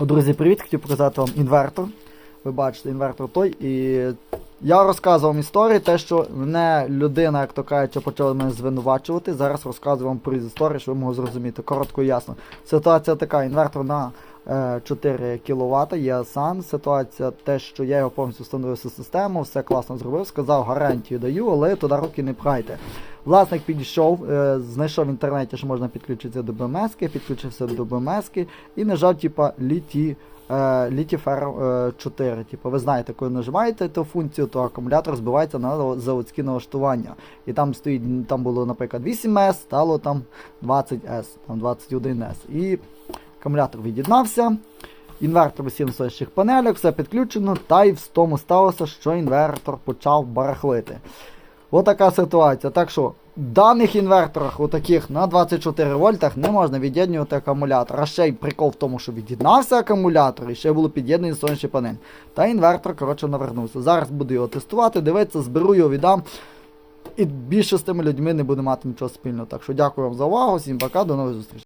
Друзі, привіт! Хотів показати вам інвертор. Ви бачите, інвертор той. І я розказував історії, те, що мене людина, як то кажучи, почала мене звинувачувати. Зараз розказую вам про історію, щоб ви могли зрозуміти. Коротко і ясно. Ситуація така: інвертор на е, 4 кВт, є сам. Ситуація те, що я його повністю встановив систему, все класно зробив, сказав, гарантію даю, але туди руки не пхайте. Власник підійшов, е, знайшов в інтернеті, що можна підключитися до БМС, підключився до БМС і нажав, типа, літі. е, Літіфер 4. Типу, ви знаєте, коли нажимаєте ту функцію, то акумулятор збивається на заводські налаштування. І там стоїть, там було, наприклад, 8С, стало там 20С, там 21С. І акумулятор від'єднався. Інвертор на сонячних панелях, все підключено, та й в тому сталося, що інвертор почав барахлити. Отака ситуація. Так що в даних інверторах, отаких на 24 вольтах, не можна від'єднувати акумулятор. А ще й прикол в тому, що від'єднався акумулятор і ще було під'єднані сонячні панель. Та інвертор, коротше, навернувся. Зараз буду його тестувати, дивитися, зберу його, віддам. І більше з тими людьми не буду мати нічого спільного. Так що дякую вам за увагу, всім пока, до нових зустрічей.